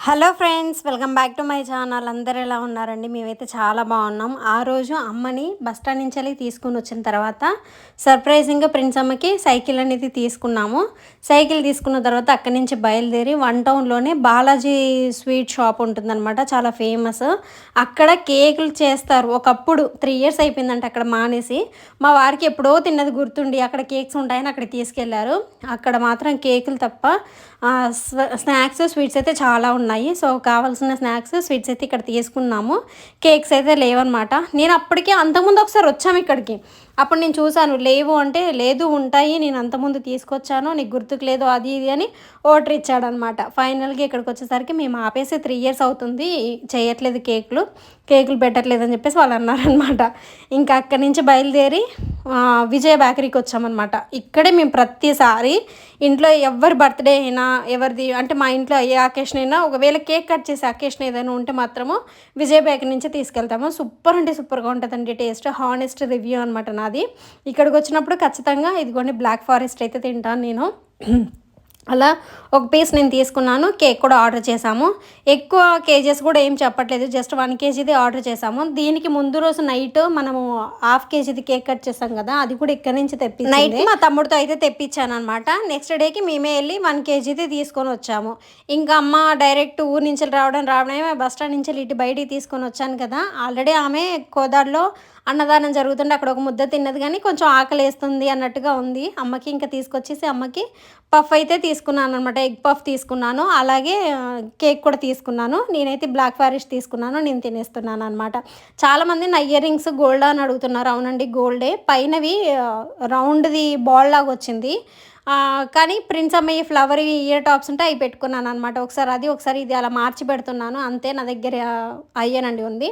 Hello friends welcome back to my channel. అందరు ఎలా ఉన్నారండి? మేమైతే చాలా బాగున్నాం. ఆ రోజు అమ్మని బస్ స్టాండ్ నుంచి వెళ్ళి తీసుకుని వచ్చిన తర్వాత సర్ప్రైజింగ్గా ప్రిన్స్ అమ్మకి సైకిల్ అనేది తీసుకున్నాము. సైకిల్ తీసుకున్న తర్వాత అక్కడి నుంచి బయలుదేరి వన్ టౌన్లోనే బాలాజీ స్వీట్ షాప్ ఉంటుందన్నమాట చాలా ఫేమస్ అక్కడ కేకులు చేస్తారు. ఒకప్పుడు త్రీ ఇయర్స్ అయిపోయిందంట అక్కడ మానేసి. మా వారికి ఎప్పుడో తిన్నది గుర్తుండి అక్కడ కేక్స్ ఉంటాయని అక్కడ తీసుకెళ్ళారు. అక్కడ మాత్రం కేకులు తప్ప స్వ- స్నాక్స్ స్వీట్స్ అయితే చాలా ఉన్నాయి ఉన్నాయి. సో కావాల్సిన స్నాక్స్ స్వీట్స్ అయితే ఇక్కడ తీసుకున్నాము. కేక్స్ అయితే లేవన్నమాట. నేను అప్పటికే అంతకుముందు ఒకసారి వచ్చాము ఇక్కడికి. అప్పుడు నేను చూశాను లేవు అంటే లేదు ఉంటాయి నేను అంతకుముందు తీసుకొచ్చాను నీకు గుర్తుకు లేదు అది ఇది అని ఆర్డర్ ఇచ్చాడనమాట. ఫైనల్గా ఇక్కడికి వచ్చేసరికి మేము ఆపేసి త్రీ ఇయర్స్ అవుతుంది చేయట్లేదు కేకులు కేకులు పెట్టట్లేదు అని చెప్పేసి వాళ్ళు అన్నారనమాట. ఇంకా అక్కడి నుంచి బయలుదేరి విజయ బేకరీకి వచ్చామన్నమాట ఇక్కడే మేము ప్రతిసారి ఇంట్లో ఎవరి బర్త్డే అయినా ఎవరిది అంటే మా ఇంట్లో ఏ అకేషన్ అయినా ఒకవేళ కేక్ కట్ చేసే అకేషన్ ఏదైనా ఉంటే మాత్రము విజయ బేకరీ నుంచి తీసుకెళ్తాము. సూపర్ అంటే సూపర్గా ఉంటుందండి టేస్ట్ హానెస్ట్ రివ్యూ అనమాట నాది ఇక్కడికి వచ్చినప్పుడు ఖచ్చితంగా ఇదిగోండి బ్లాక్ ఫారెస్ట్ అయితే తింటాను నేను. అలా ఒక పీస్ నేను తీసుకున్నాను కేక్ కూడా ఆర్డర్ చేశాము. ఎక్కువ కేజెస్ కూడా ఏం చెప్పట్లేదు జస్ట్ వన్ కేజీది ఆర్డర్ చేశాము. దీనికి ముందు రోజు నైట్ మనము హాఫ్ కేజీది కేక్ కట్ చేసాం కదా అది కూడా ఇక్కడ నుంచి తెప్పి నైట్ మా తమ్ముడితో అయితే తెప్పించాను అనమాట నెక్స్ట్ డేకి మేమే వెళ్ళి వన్ కేజీది తీసుకొని వచ్చాము. ఇంకా అమ్మ డైరెక్ట్ ఊరు నుంచి రావడం రావడమే బస్ స్టాండ్ నుంచి ఇటు బయటికి తీసుకొని వచ్చాను కదా. ఆల్రెడీ ఆమె కోదాడులో అన్నదానం జరుగుతుంటే అక్కడ ఒక ముద్ద తిన్నది కానీ కొంచెం ఆకలి వేస్తుంది అన్నట్టుగా ఉంది. అమ్మకి ఇంకా తీసుకొచ్చేసి అమ్మకి పఫ్ అయితే తీసుకున్నాను అనమాట ఎగ్ పఫ్ తీసుకున్నాను. అలాగే కేక్ కూడా తీసుకున్నాను. నేనైతే బ్లాక్ ఫారెస్ట్ తీసుకున్నాను. నేను తినేస్తున్నాను అనమాట చాలామంది నా ఇయర్ రింగ్స్ గోల్డ్ అని అడుగుతున్నారు. అవునండి గోల్డే. పైనవి రౌండ్ది బాల్ లాగా వచ్చింది. కానీ ప్రిన్స్ అమ్మాయి ఫ్లవర్ ఇయర్ టాప్స్ ఉంటే అవి పెట్టుకున్నాను అనమాట ఒకసారి అది ఒకసారి ఇది అలా మార్చి పెడుతున్నాను. అంతే నా దగ్గర అయ్యానండి ఉంది.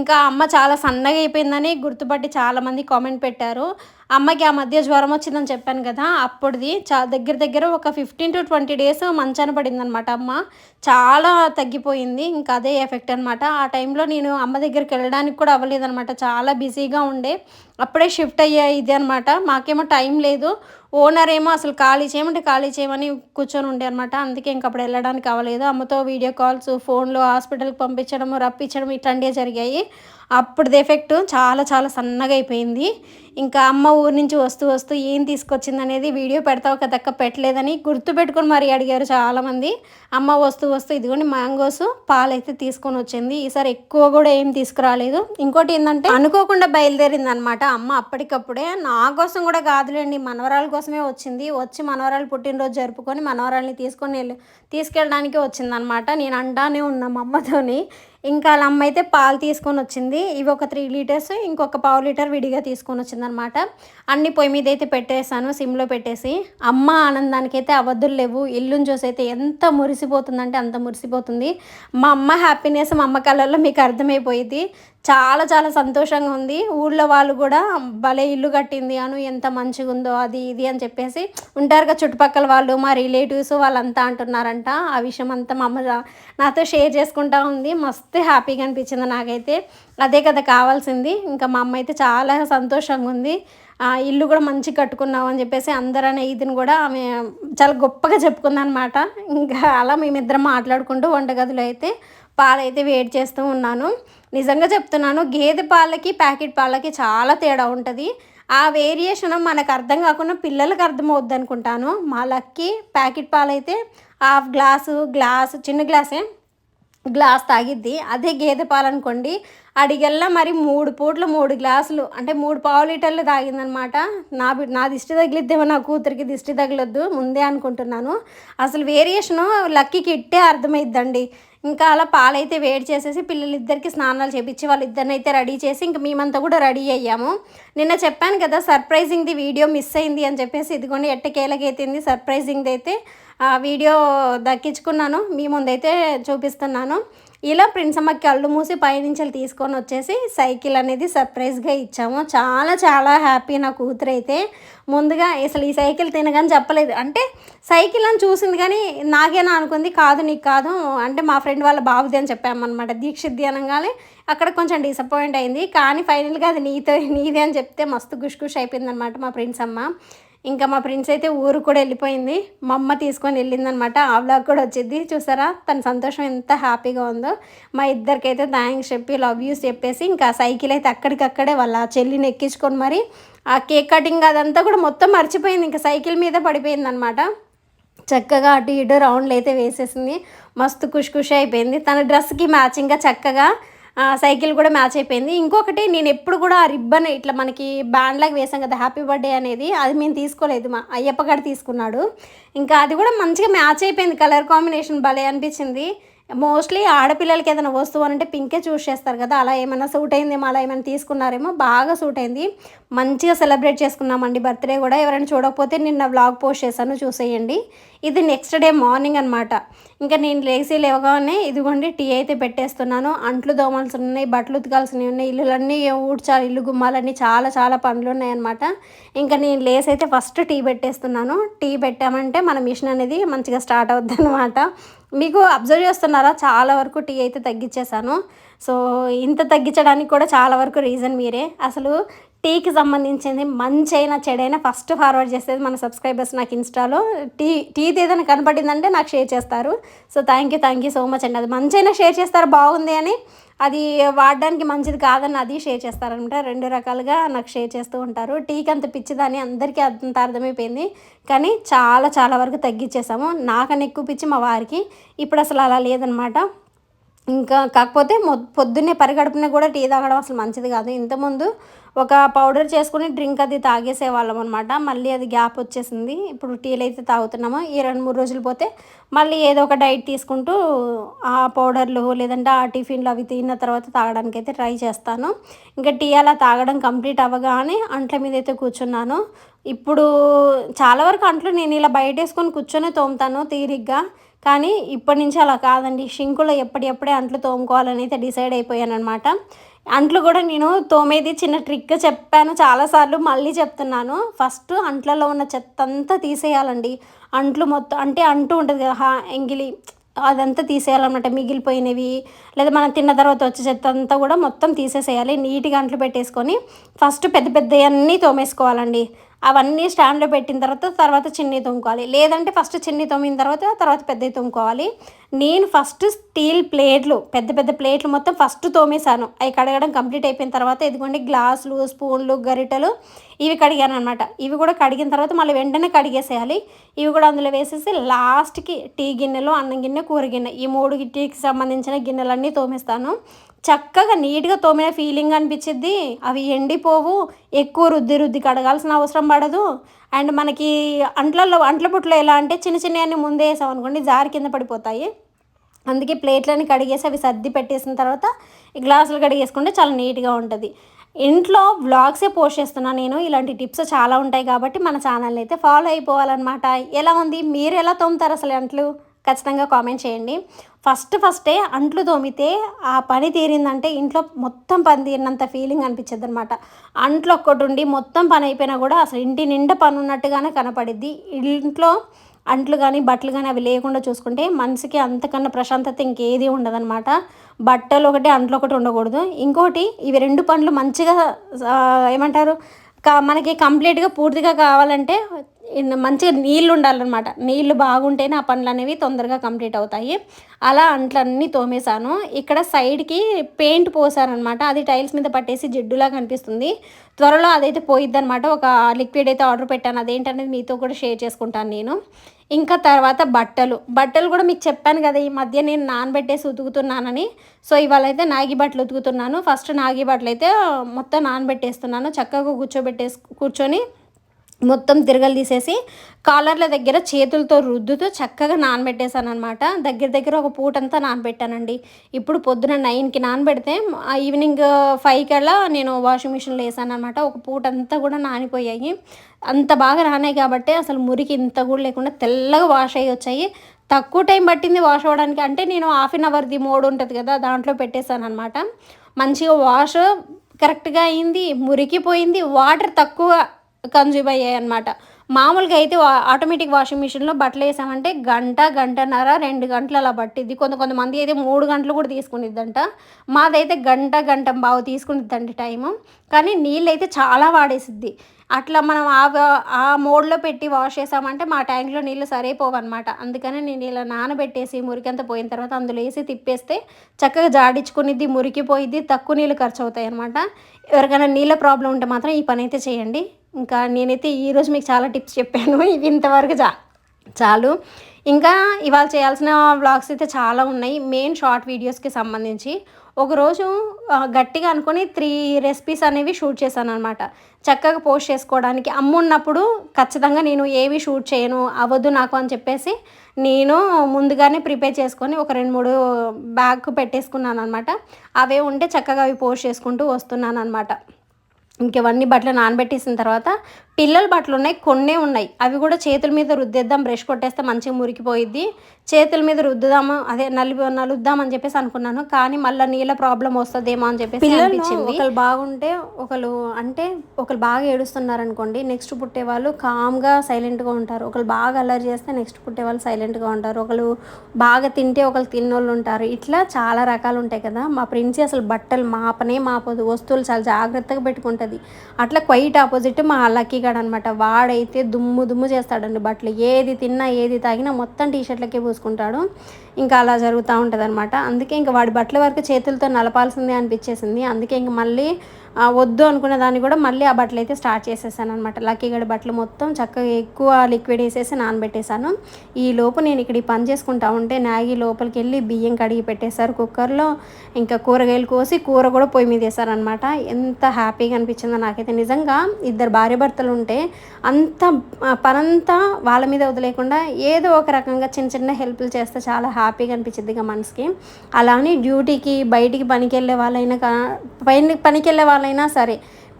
ఇంకా అమ్మ చాలా సన్నగా అయిపోయిందని గుర్తుపట్టి చాలామంది కామెంట్ పెట్టారు. అమ్మకి ఆ మధ్య జ్వరం వచ్చిందని చెప్పాను కదా అప్పుడుది చా దగ్గర దగ్గర ఒక ఫిఫ్టీన్ టు ట్వంటీ డేస్ మంచాన పడిందనమాట అమ్మ. చాలా తగ్గిపోయింది ఇంకా అదే ఎఫెక్ట్ అనమాట ఆ టైంలో నేను అమ్మ దగ్గరికి వెళ్ళడానికి కూడా అవ్వలేదనమాట చాలా బిజీగా ఉండే అప్పుడే షిఫ్ట్ అయ్యే ఇది అనమాట మాకేమో టైం లేదు. ఓనర్ ఏమో అసలు ఖాళీ చేయమంటే ఖాళీ చేయమని కూర్చొని ఉండే అనమాట అందుకే ఇంక అప్పుడు వెళ్ళడానికి అవ్వలేదు. అమ్మతో వీడియో కాల్స్ ఫోన్లో హాస్పిటల్కి పంపించడం రప్పించడం ఇట్లాంటివి జరిగాయి. అప్పుడు ఎఫెక్ట్ చాలా చాలా సన్నగా అయిపోయింది. ఇంకా అమ్మ ఊరి నుంచి వస్తూ వస్తూ ఏం తీసుకొచ్చింది అనేది వీడియో పెడతావు కదక్క పెట్టలేదని గుర్తు పెట్టుకొని మరీ అడిగారు చాలామంది. అమ్మ వస్తూ వస్తూ ఇదిగోండి మ్యాంగోస్ పాలు అయితే తీసుకొని వచ్చింది. ఈసారి ఎక్కువ కూడా ఏం తీసుకురాలేదు. ఇంకోటి ఏంటంటే అనుకోకుండా బయలుదేరింది అనమాట అమ్మ అప్పటికప్పుడే. నా కోసం కూడా కాదులేండి మనవరాల కోసమే వచ్చింది. వచ్చి మనవరాలు పుట్టినరోజు జరుపుకొని మనవరాల్ని తీసుకొని వెళ్ళి తీసుకెళ్ళడానికి వచ్చిందనమాట. నేను అంటానే ఉన్నా మా అమ్మతోని. ఇంకా వాళ్ళ అమ్మ అయితే పాలు తీసుకొని వచ్చింది. ఇవి ఒక త్రీ లీటర్స్ ఇంకొక పావు లీటర్ విడిగా తీసుకొని వచ్చిందనమాట అన్ని పొయ్యి మీద అయితే పెట్టేశాను సిమ్లో పెట్టేసి. అమ్మ ఆనందానికి అయితే అవధులు లేవు. ఇల్లుని చూసి అయితే ఎంత మురిసిపోతుందంటే అంత మురిసిపోతుంది. మా అమ్మ హ్యాపీనెస్ మా అమ్మ కళ్ళల్లో మీకు అర్థమైపోయింది చాలా చాలా సంతోషంగా ఉంది. ఊళ్ళో వాళ్ళు కూడా భలే ఇల్లు కట్టింది అను ఎంత మంచిగా ఉందో అది ఇది అని చెప్పేసి ఉంటారుగా చుట్టుపక్కల వాళ్ళు మా రిలేటివ్స్ వాళ్ళంతా అంటున్నారంట. ఆ విషయం అంతా మా అమ్మ నాతో షేర్ చేసుకుంటా ఉంది. మస్తు హ్యాపీగా అనిపించింది నాకైతే. అదే కదా కావాల్సింది. ఇంకా మా అమ్మ అయితే చాలా సంతోషంగా ఉంది. ఆ ఇల్లు కూడా మంచి కట్టుకున్నావు అని చెప్పేసి అందరనే ఇదిని కూడా ఆమె చాలా గొప్పగా చెప్పుకుందనమాట ఇంకా అలా మేమిద్దరం మాట్లాడుకుంటూ వంటగదిలో అయితే పాలైతే వెయిట్ చేస్తూ ఉన్నాను. నిజంగా చెప్తున్నాను గేదె పాలకి ప్యాకెట్ పాలకి చాలా తేడా ఉంటుంది. ఆ వేరియేషన్ మనకు అర్థం కాకుండా పిల్లలకు అర్థమవుద్ది అనుకుంటాను మా లక్కి ప్యాకెట్ పాలైతే హాఫ్ గ్లాసు గ్లాసు చిన్న గ్లాసే గ్లాస్ తాగిద్ది. అదే గేదె పాలు అనుకోండి అడిగల్లా మరి మూడు పూట్ల మూడు గ్లాసులు అంటే మూడు పావు లీటర్లు తాగిందనమాట. నా నా దిష్టి తగిలిద్దేమో నా కూతురికి దిష్టి తగలొద్దు ముందే అనుకుంటున్నాను. అసలు వేరియేషను లక్కీకి ఇట్టే అర్థమైద్దండి. ఇంకా అలా పాలైతే వేడి చేసేసి పిల్లలిద్దరికి స్నానాలు చేపించి వాళ్ళిద్దరిని అయితే రెడీ చేసి ఇంకా మేమంతా కూడా రెడీ అయ్యాము. నిన్న చెప్పాను కదా సర్ప్రైజింగ్ది వీడియో మిస్ అయింది అని చెప్పేసి ఇదిగోండి ఎట్టకేలకైతుంది సర్ప్రైజింగ్ది అయితే ఆ వీడియో దక్కించుకున్నాను. మీ ముందైతే చూపిస్తున్నాను. ఇలా ప్రిన్స్ అమ్మకి కళ్ళు మూసి పైనుంచి తీసుకొని వచ్చేసి సైకిల్ అనేది సర్ప్రైజ్గా ఇచ్చాము. చాలా చాలా హ్యాపీ నా కూతురు అయితే ముందుగా అసలు ఈ సైకిల్ తినగానే చెప్పలేదు. అంటే సైకిల్ అని చూసింది కానీ నాకేనా అనుకుంది? కాదు నీకు కాదు. అంటే మా ఫ్రెండ్ వాళ్ళ బాబుది అని చెప్పామన్నమాట. దీక్షిద్ది అనగానే అక్కడ కొంచెం డిసప్పాయింట్ అయింది. కానీ ఫైనల్గా అది నీతో నీదే అని చెప్తే మస్తు గుష్ గుష్ అయిపోయింది అనమాట మా ఫ్రెండ్స్ అమ్మ ఇంకా మా ఫ్రెండ్స్ అయితే ఊరు కూడా వెళ్ళిపోయింది. మా అమ్మ తీసుకొని వెళ్ళిందనమాట. ఆ బ్లాగ్ కూడా వచ్చింది. చూసారా? తన సంతోషం ఎంత హ్యాపీగా ఉందో. మా ఇద్దరికైతే థ్యాంక్స్ చెప్పి లవ్ యూస్ చెప్పేసి ఇంకా సైకిల్ అయితే అక్కడికక్కడే వాళ్ళ చెల్లిని ఎక్కించుకొని మరి ఆ కేక్ కటింగ్ అదంతా కూడా మొత్తం మర్చిపోయింది. ఇంకా సైకిల్ మీద పడిపోయింది అనమాట చక్కగా అటు ఇటు రౌండ్లు అయితే వేసేసింది. మస్తు ఖుషి ఖుషి అయిపోయింది. తన డ్రెస్కి మ్యాచింగ్గా చక్కగా సైకిల్ కూడా మ్యాచ్ అయిపోయింది. ఇంకొకటి నేను ఎప్పుడు కూడా ఆ రిబ్బన్ ఇట్లా మనకి బ్యాండ్ లాగా వేసాం కదా హ్యాపీ బర్త్డే అనేది అది మేము తీసుకోలేదు. మా అయ్యప్ప గారు తీసుకున్నాడు. ఇంకా అది కూడా మంచిగా మ్యాచ్ అయిపోయింది. కలర్ కాంబినేషన్ భలే అనిపించింది. మోస్ట్లీ ఆడపిల్లలకి ఏదైనా వస్తువు అంటే పింకే చూస్ చేస్తారు కదా అలా ఏమైనా సూట్ అయిందేమో అలా ఏమైనా తీసుకున్నారేమో బాగా సూట్ అయింది. మంచిగా సెలబ్రేట్ చేసుకున్నామండి బర్త్డే కూడా. ఎవరైనా చూడకపోతే నిన్న వ్లాగ్ పోస్ట్ చేశాను చూసేయండి. ఇది నెక్స్ట్ డే మార్నింగ్ అనమాట ఇంకా నేను లేచి లేవగానే ఇదిగోండి టీ అయితే పెట్టేస్తున్నాను. అంట్లు దోమాల్సి ఉన్నాయి బట్టలు ఉతకాల్సినవి ఉన్నాయి ఇల్లులన్నీ ఊడ్చాలి ఇల్లు గుమ్మాలన్నీ చాలా చాలా పనులు ఉన్నాయన్నమాట ఇంకా నేను లేసి అయితే ఫస్ట్ టీ పెట్టేస్తున్నాను. టీ పెట్టామంటే మన మిషన్ అనేది మంచిగా స్టార్ట్ అవుద్ది అనమాట మీకు అబ్జర్వ్ చేస్తున్నారా? చాలా వరకు టీ అయితే తగ్గించేశాను. సో ఇంత తగ్గించడానికి కూడా చాలా వరకు రీజన్ మీరే. అసలు టీకి సంబంధించింది మంచి అయినా చెడైనా ఫస్ట్ ఫార్వర్డ్ చేసేది మన సబ్స్క్రైబర్స్ నాకు ఇన్స్టాలో. టీ టీది ఏదైనా కనపడిందంటే నాకు షేర్ చేస్తారు. So thank you thank you so much అండి. అది మంచి అయినా షేర్ చేస్తారు బాగుంది అని. అది వాడడానికి మంచిది కాదని అది షేర్ చేస్తారనమాట. రెండు రకాలుగా నాకు షేర్ చేస్తూ ఉంటారు. టీకి అంత పిచ్చిదని అందరికీ అంత అర్థమైపోయింది. కానీ చాలా చాలా వరకు తగ్గించేసాము నాకన్నా ఎక్కువ పిచ్చి మా వారికి. ఇప్పుడు అసలు అలా లేదనమాట. ఇంకా కాకపోతే మొ పొద్దున్నే పరిగడుపున కూడా టీ తాగడం అసలు మంచిది కాదు. ఇంతకుముందు ఒక పౌడర్ చేసుకుని డ్రింక్ అది తాగేసేవాళ్ళం అనమాట మళ్ళీ అది గ్యాప్ వచ్చేసింది. ఇప్పుడు టీలు అయితే తాగుతున్నాము. ఈ రెండు మూడు రోజులు పోతే మళ్ళీ ఏదో ఒక డైట్ తీసుకుంటూ ఆ పౌడర్లు లేదంటే ఆ టిఫిన్లు అవి తిన్న తర్వాత తాగడానికి అయితే ట్రై చేస్తాను. ఇంకా టీ అలా తాగడం కంప్లీట్ అవ్వగానే అంట్ల మీద అయితే కూర్చున్నాను. ఇప్పుడు చాలా వరకు అంట్లు నేను ఇలా బయట వేసుకొని కూర్చొని తోముతాను తీరిగ్గా. కానీ ఇప్పటి నుంచి అలా కాదండి. షింకులో ఎప్పటికప్పుడే అంట్లు తోముకోవాలని అయితే డిసైడ్ అయిపోయాను అనమాట అంట్లు కూడా నేను తోమేది చిన్న ట్రిక్ చెప్పాను చాలాసార్లు మళ్ళీ చెప్తున్నాను. ఫస్ట్ అంట్లలో ఉన్న చెత్త అంతా తీసేయాలండి. అంట్లు మొత్తం అంటే అంటూ ఉంటుంది కదా హా ఎంగిలి అదంతా తీసేయాలన్నమాట. మిగిలిపోయినవి లేదా మనం తిన్న తర్వాత వచ్చే చెత్త అంతా కూడా మొత్తం తీసేసేయాలి. నీట్గా అంట్లు పెట్టేసుకొని ఫస్ట్ పెద్ద పెద్ద అన్నీ తోమేసుకోవాలండి. అవన్నీ స్టాండ్లో పెట్టిన తర్వాత తర్వాత చిన్ని తోముకోవాలి. లేదంటే ఫస్ట్ చిన్ని తోమిన తర్వాత తర్వాత పెద్దవి తోముకోవాలి. నేను ఫస్ట్ స్టీల్ ప్లేట్లు పెద్ద పెద్ద ప్లేట్లు మొత్తం ఫస్ట్ తోమేశాను. అవి కడగడం కంప్లీట్ అయిపోయిన తర్వాత ఇదిగోండి గ్లాసులు స్పూన్లు గరిటెలు ఇవి కడిగాను అనమాట ఇవి కూడా కడిగిన తర్వాత మళ్ళీ వెంటనే కడిగేసేయాలి. ఇవి కూడా అందులో వేసేసి లాస్ట్కి టీ గిన్నెలు అన్నం గిన్నె కూర గిన్నె ఈ మూడు టీకి సంబంధించిన గిన్నెలన్నీ తోమేస్తాను. చక్కగా నీట్గా తోమిన ఫీలింగ్ అనిపించిద్ది అవి ఎండిపోవు. ఎక్కువ రుద్ది రుద్ది కడగాల్సిన అవసరం పడదు. అండ్ మనకి అంట్లలో అంట్ల పుట్లో ఎలా అంటే చిన్న చిన్నవన్నీ ముందే వేసాం అనుకోండి జారి కింద పడిపోతాయి. అందుకే ప్లేట్లని కడిగేసి అవి సర్ది పెట్టేసిన తర్వాత గ్లాసులు కడిగేసుకుంటే చాలా నీట్గా ఉంటుంది. ఇంట్లో వ్లాగ్సే పోస్ట్ చేస్తున్నాను నేను. ఇలాంటి టిప్స్ చాలా ఉంటాయి కాబట్టి మన ఛానల్ని అయితే ఫాలో అయిపోవాలన్నమాట. ఎలా ఉంది? మీరు ఎలా తోముతారు అసలు అంట్లు? ఖచ్చితంగా కామెంట్ చేయండి. ఫస్ట్ ఫస్టే అంట్లు తోమితే ఆ పని తీరిందంటే ఇంట్లో మొత్తం పని తీరినంత ఫీలింగ్ అనిపించదు అనమాట అంట్లు ఒక్కటి ఉండి మొత్తం పని అయిపోయినా కూడా అసలు ఇంటి నిండా పని ఉన్నట్టుగానే కనపడిద్ది. ఇంట్లో అంట్లు కానీ బట్టలు కానీ అవి లేకుండా చూసుకుంటే మనసుకి అంతకన్నా ప్రశాంతత ఇంకేది ఉండదన్నమాట. బట్టలు ఒకటి అంట్లు ఒకటి ఉండకూడదు. ఇంకోటి ఇవి రెండు పనులు మంచిగా ఏమంటారు? క మనకి కంప్లీట్గా పూర్తిగా కావాలంటే మంచిగా నీళ్ళు ఉండాలన్నమాట. నీళ్ళు బాగుంటేనే ఆ పనులు అనేవి తొందరగా కంప్లీట్ అవుతాయి. అలా అంట్లన్నీ తోమేశాను. ఇక్కడ సైడ్కి పెయింట్ పోసారనమాట అది టైల్స్ మీద పట్టేసి జిడ్డులా కనిపిస్తుంది. త్వరలో అదైతే పోయిద్ది అనమాట ఒక లిక్విడ్ అయితే ఆర్డర్ పెట్టాను. అదేంటనేది మీతో కూడా షేర్ చేసుకుంటాను నేను. ఇంకా తర్వాత బట్టలు. బట్టలు కూడా మీకు చెప్పాను కదా ఈ మధ్య నేను నానబెట్టేసి ఉతుకుతున్నానని. సో ఇవాళ అయితే నాగి బట్టలు ఉతుకుతున్నాను. ఫస్ట్ నాగి బట్టలు అయితే మొత్తం నానబెట్టేస్తున్నాను. చక్కగా కూర్చోబెట్టేసి కూర్చొని మొత్తం తిరగలు తీసేసి కాలర్ల దగ్గర చేతులతో రుద్దుతూ చక్కగా నానబెట్టేశాను అనమాట దగ్గర దగ్గర ఒక పూటంతా నానబెట్టానండి. ఇప్పుడు పొద్దున నైన్కి నానబెడితే ఆ ఈవినింగ్ ఫైవ్ కల్లా నేను వాషింగ్ మిషన్లో వేసాను అనమాట ఒక పూట అంతా కూడా నానిపోయాయి. అంత బాగా నానాయి కాబట్టి అసలు మురికి ఇంత కూడా లేకుండా తెల్లగా వాష్ అయ్యి వచ్చాయి. తక్కువ టైం పట్టింది వాష్ అవ్వడానికి. అంటే నేను హాఫ్ అన్ అవర్ది మోడ్ ఉంటుంది కదా దాంట్లో పెట్టేశాను అనమాట మంచిగా వాష్ కరెక్ట్గా అయింది మురికిపోయింది వాటర్ తక్కువ కన్జ్యూమ్ అయ్యాయి అనమాట మామూలుగా అయితే ఆటోమేటిక్ వాషింగ్ మిషన్లో బట్టలు వేసామంటే గంట గంటన్నర రెండు గంటలు అలా పట్టిద్ది. కొంత కొంతమంది అయితే మూడు గంటలు కూడా తీసుకునిద్దంట. మాదైతే గంట గంట బాగా తీసుకునిద్దండి టైము. కానీ నీళ్ళు అయితే చాలా వాడేసిద్ది. అట్లా మనం ఆ ఆ మోడ్లో పెట్టి వాష్ చేసామంటే మా ట్యాంక్లో నీళ్ళు సరైపోవన్నమాట. అందుకని నేను ఇలా నానబెట్టేసి మురికంతా పోయిన తర్వాత అందులో వేసి తిప్పేస్తే చక్కగా జాడించుకునిద్ది మురికిపోయిద్ది తక్కువ నీళ్ళు ఖర్చు అవుతాయి అనమాట ఎవరికైనా నీళ్ళ ప్రాబ్లం ఉంటే మాత్రం ఈ పని అయితే చేయండి. ఇంకా నేనైతే ఈరోజు మీకు చాలా టిప్స్ చెప్పాను. ఇవి ఇంతవరకు చా చాలు. ఇంకా ఇవాళ చేయాల్సిన వ్లాగ్స్ అయితే చాలా ఉన్నాయి. మెయిన్ షార్ట్ వీడియోస్కి సంబంధించి. ఒకరోజు గట్టిగా అనుకొని త్రీ రెసిపీస్ అనేవి షూట్ చేశాను అనమాట చక్కగా పోస్ట్ చేసుకోవడానికి. అమ్మ ఉన్నప్పుడు ఖచ్చితంగా నేను ఏవి షూట్ చేయను అవ్వదు నాకు అని చెప్పేసి నేను ముందుగానే ప్రిపేర్ చేసుకొని ఒక రెండు మూడు బ్యాగ్ పెట్టేసుకున్నాను అనమాట అవే ఉంటే చక్కగా అవి పోస్ట్ చేసుకుంటూ వస్తున్నాను అనమాట ఇంకవన్నీ బట్టలు నానబెట్టేసిన తర్వాత పిల్లల బట్టలు ఉన్నాయి కొన్నే ఉన్నాయి. అవి కూడా చేతుల మీద రుద్దేద్దాం బ్రష్ కొట్టేస్తే మంచిగా మురికిపోయిద్ది. చేతుల మీద రుద్దుదాము అదే నలి నలుద్దాం అని చెప్పేసి అనుకున్నాను. కానీ మళ్ళీ నీళ్ళ ప్రాబ్లం వస్తుందేమో అని చెప్పేసి అనిపించింది. ఒకళ్ళు బాగుంటే ఒకళ్ళు అంటే ఒకళ్ళు బాగా ఏడుస్తున్నారు అనుకోండి నెక్స్ట్ పుట్టే వాళ్ళు కామ్గా సైలెంట్గా ఉంటారు. ఒకళ్ళు బాగా అల్లరి చేస్తే నెక్స్ట్ పుట్టే వాళ్ళు సైలెంట్గా ఉంటారు. ఒకళ్ళు బాగా తింటే ఒకళ్ళు తిన్నోళ్ళు ఉంటారు. ఇట్లా చాలా రకాలు ఉంటాయి కదా. మా ప్రిన్సీ అసలు బట్టలు మాపనే మాపదు. వస్తువులు చాలా జాగ్రత్తగా పెట్టుకుంటుంది. అట్లా క్వైట్ ఆపోజిట్ మా లక్కీ గాడు అనమాట వాడైతే దుమ్ము దుమ్ము చేస్తాడండి బట్టలు. ఏది తిన్నా ఏది తాగినా మొత్తం టీ షర్ట్లకే పూసుకుంటాడు. ఇంకా అలా జరుగుతూ ఉంటుంది అనమాట అందుకే ఇంకా వాడి బట్టల వరకు చేతులతో నలపాల్సిందే అనిపించేసింది. అందుకే ఇంక మళ్ళీ వద్దు అనుకున్న దాన్ని కూడా మళ్ళీ ఆ బట్టలు అయితే స్టార్ట్ చేసేసాను అనమాట లక్కీగడ బట్టలు మొత్తం చక్కగా ఎక్కువ లిక్విడ్ వేసేసి నానబెట్టేశాను. ఈ లోపు నేను ఇక్కడ ఈ పని చేసుకుంటా ఉంటే నాగి లోపలికి వెళ్ళి బియ్యం కడిగి పెట్టేశారు కుక్కర్లో ఇంకా కూరగాయలు కోసి కూర కూడా పొయ్యి మీద వేశారనమాట ఎంత హ్యాపీగా అనిపించిందో నాకైతే. నిజంగా ఇద్దరు భార్య భర్తలు ఉంటే అంత పనంతా వాళ్ళ మీద వదిలేకుండా ఏదో ఒక రకంగా చిన్న చిన్న హెల్ప్లు చేస్తే చాలా హ్యాపీగా అనిపించింది ఇక మనసుకి. అలానే డ్యూటీకి బయటికి పనికి వెళ్ళే వాళ్ళైనా పైన పనికి వెళ్ళే సంవత్సరాలైనా సరే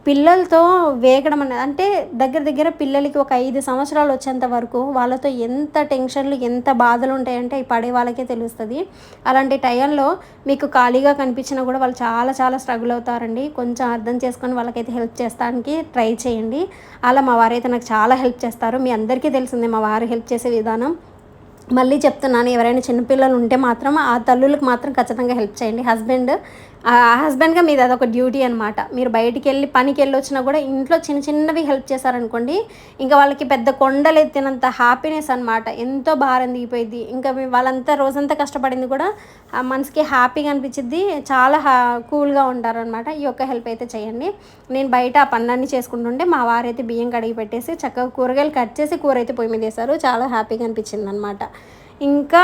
పిల్లలతో వేగడం అనేది అంటే దగ్గర దగ్గర పిల్లలకి ఒక ఐదు సంవత్సరాలు వచ్చేంత వరకు వాళ్ళతో ఎంత టెన్షన్లు ఎంత బాధలు ఉంటాయంటే అవి పడే వాళ్ళకే తెలుస్తుంది. అలాంటి టైంలో మీకు ఖాళీగా కనిపించినా కూడా వాళ్ళు చాలా చాలా స్ట్రగుల్ అవుతారండి. కొంచెం అర్థం చేసుకొని వాళ్ళకైతే హెల్ప్ చేస్తానికి ట్రై చేయండి. అలా మా వారైతే నాకు చాలా హెల్ప్ చేస్తారు. మీ అందరికీ తెలిసిందే మా వారు హెల్ప్ చేసే విధానం. మళ్ళీ చెప్తున్నాను ఎవరైనా చిన్నపిల్లలు ఉంటే మాత్రం ఆ తల్లులకు మాత్రం ఖచ్చితంగా హెల్ప్ చేయండి. హస్బెండ్ హస్బెండ్గా మీది అదొక డ్యూటీ అనమాట మీరు బయటికి వెళ్ళి పనికి వెళ్ళి వచ్చినా కూడా ఇంట్లో చిన్న చిన్నవి హెల్ప్ చేశారనుకోండి ఇంకా వాళ్ళకి పెద్ద కొండలు ఎత్తినంత హ్యాపీనెస్ అనమాట ఎంతో భారం దిగిపోయింది ఇంకా వాళ్ళంతా రోజంతా కష్టపడింది కూడా ఆ మనసుకి హ్యాపీగా అనిపించింది చాలా హ్యా కూల్గా ఉంటారనమాట ఈ యొక్క హెల్ప్ అయితే చేయండి. నేను బయట ఆ పనులన్నీ చేసుకుంటుంటే మా వారైతే బియ్యం కడిగి పెట్టేసి చక్కగా కూరగాయలు కట్ చేసి కూర అయితే పొయ్యి మీద వేశారు. చాలా హ్యాపీగా అనిపించింది అనమాట ఇంకా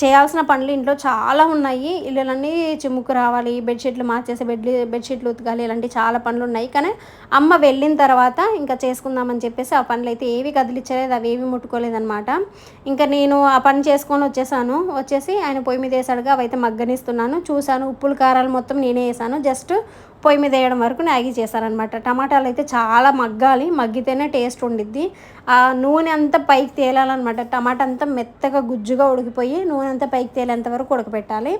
చేయాల్సిన పనులు ఇంట్లో చాలా ఉన్నాయి. ఇళ్ళన్నీ చిమ్ముకు రావాలి బెడ్షీట్లు మార్చేసి బెడ్ బెడ్షీట్లు ఉతకాలి ఇలాంటి చాలా పనులు ఉన్నాయి. కానీ అమ్మ వెళ్ళిన తర్వాత ఇంకా చేసుకుందామని చెప్పేసి ఆ పనులు అయితే ఏవి కదిలించలేదు అవి ఏవి ముట్టుకోలేదన్నమాట ఇంకా నేను ఆ పని చేసుకొని వచ్చేసాను. వచ్చేసి ఆయన పొయ్యి మీద వేసాడుగా అవైతే మగ్గనిస్తున్నాను. చూశాను ఉప్పులు కారాలు మొత్తం నేనే వేసాను. జస్ట్ పొయ్యి మీద వేయడం వరకు మ్యాగీ చేశారనమాట. టమాటాలు అయితే చాలా మగ్గాలి మగ్గితేనే టేస్ట్ ఉండిద్ది. ఆ నూనె అంతా పైకి తేలాలన్నమాట టమాటా అంతా మెత్తగా గుజ్జుగా ఉడికిపోయి నూనె అంతా పైకి తేలేంత వరకు ఉడకపెట్టాలి.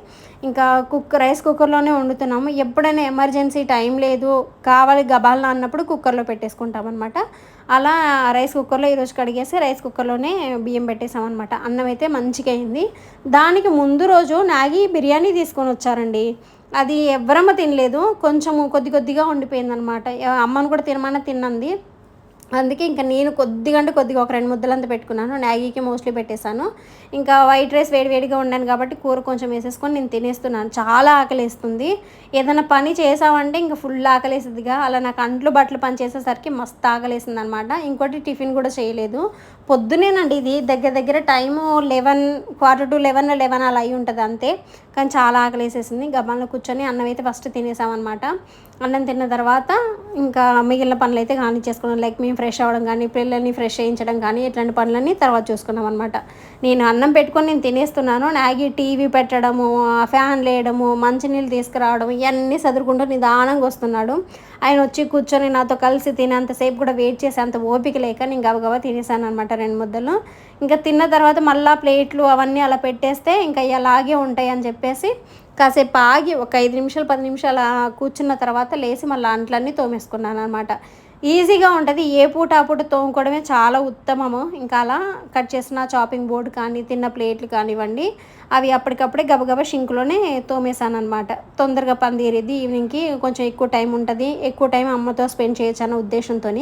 ఇంకా కుక్ రైస్ కుక్కర్లోనే వండుతున్నాము. ఎప్పుడైనా ఎమర్జెన్సీ టైం లేదు కావాలి గబాలన అన్నప్పుడు కుక్కర్లో పెట్టేసుకుంటాం అనమాట అలా రైస్ కుక్కర్లో ఈరోజు కడిగేసి రైస్ కుక్కర్లోనే బియ్యం పెట్టేసామన్నమాట అన్నం అయితే మంచిగా అయింది దానికి ముందు రోజు నాగి బిర్యానీ తీసుకొని వచ్చారండి. అది ఎవ్వరమ్మ తినలేదు. కొంచెము కొద్ది కొద్దిగా ఉండిపోయిందనమాట. అమ్మను కూడా తినమన్నా తిన్నంది. అందుకే ఇంకా నేను కొద్దిగా అంటే కొద్దిగా ఒక రెండు ముద్దలంతా పెట్టుకున్నాను. మ్యాగీకి మోస్ట్లీ పెట్టేశాను. ఇంకా వైట్ రైస్ వేడి వేడిగా ఉండాను కాబట్టి కూర కొంచెం వేసేసుకొని నేను తినేస్తున్నాను. చాలా ఆకలిస్తుంది. ఏదైనా పని చేసామంటే ఇంకా ఫుల్ ఆకలేసిందిగా అలా నాకు అంట్లు బట్టలు పని చేసేసరికి మస్తు ఆకలేసింది అనమాట ఇంకోటి టిఫిన్ కూడా చేయలేదు. పొద్దునేనండి ఇది దగ్గర దగ్గర time eleven quarter to eleven eleven అలా అయి ఉంటుంది అంతే. కానీ చాలా ఆకలేసేసింది. గబాన్లో కూర్చొని అన్నం అయితే ఫస్ట్ తినేసామన్నమాట. అన్నం తిన్న తర్వాత ఇంకా మిగిలిన పనులు అయితే కానీ చేసుకున్నాం. లైక్ మేము ఫ్రెష్ అవ్వడం కానీ పిల్లల్ని ఫ్రెష్ చేయించడం కానీ ఇట్లాంటి పనులన్నీ తర్వాత చూసుకున్నాం అనమాట నేను అన్నం పెట్టుకొని నేను తినేస్తున్నాను. నాగి టీవీ పెట్టడము ఫ్యాన్ లేయడము మంచినీళ్ళు తీసుకురావడం ఇవన్నీ చదువుకుంటూ నిదానంగా వస్తున్నాడు. ఆయన వచ్చి కూర్చొని నాతో కలిసి తినేంతసేపు కూడా వెయిట్ చేసే అంత ఓపిక లేక నేను గబగబా తినేసాను అనమాట రెండు ముద్దలు. ఇంకా తిన్న తర్వాత మళ్ళీ ప్లేట్లు అవన్నీ అలా పెట్టేస్తే ఇంకా అలాగే ఉంటాయి అని చెప్పేసి కాసేపు ఆగి ఒక ఐదు నిమిషాలు పది నిమిషాలు కూర్చున్న తర్వాత లేచి మళ్ళీ అంట్లన్నీ తోమేసుకున్నాను అనమాట ఈజీగా ఉంటుంది. ఏ పూట ఆ పూట తోముకోవడమే చాలా ఉత్తమము. ఇంకా అలా కట్ చేసిన చాపింగ్ బోర్డు కానీ తిన్న ప్లేట్లు కానివ్వండి అవి అప్పటికప్పుడే గబగబ షింక్లోనే తోమేశాను అనమాట తొందరగా పని తీరేది ఈవినింగ్కి కొంచెం ఎక్కువ టైం ఉంటుంది. ఎక్కువ టైం అమ్మతో స్పెండ్ చేయొచ్చు అన్న ఉద్దేశంతో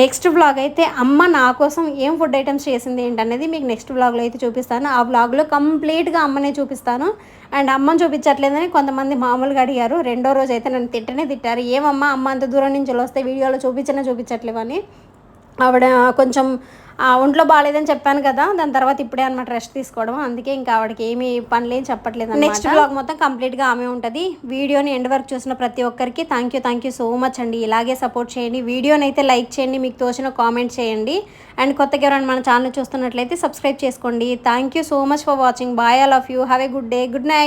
నెక్స్ట్ బ్లాగ్ అయితే అమ్మ నా కోసం ఏం ఫుడ్ ఐటమ్స్ చేసింది ఏంటనేది మీకు నెక్స్ట్ బ్లాగ్లో అయితే చూపిస్తాను. ఆ బ్లాగ్లో కంప్లీట్గా అమ్మనే చూపిస్తాను. అండ్ అమ్మని చూపించట్లేదని కొంతమంది మామూలుగా అడిగారు. రెండో రోజు అయితే నన్ను తిట్టనే తిట్టారు. ఏమమ్మా అమ్మ అంత దూరం నుంచి వస్తే వీడియోలో చూపించనే చూపించట్లేవని. ఆవిడ కొంచెం ఒంట్లో బాగాలేదని చెప్పాను కదా దాని తర్వాత ఇప్పుడే అనమాట రెస్ట్ తీసుకోవడం అందుకే ఇంకా ఆవిడకి ఏమి పనులేం చెప్పట్లేదు నెక్స్ట్ బ్లాగ్ మొత్తం కంప్లీట్గా ఆమె ఉంటుంది. వీడియోని ఎండ్ వరకు చూసిన ప్రతి ఒక్కరికి thank you thank you so much అండి. ఇలాగే సపోర్ట్ చేయండి. వీడియోని అయితే లైక్ చేయండి మీకు తోచిన కామెంట్ చేయండి. అండ్ కొత్తగా ఎవరైనా మన ఛానల్ చూస్తున్నట్లయితే సబ్స్క్రైబ్ చేసుకోండి. Thank you so much for watching bye all of you have a good day good night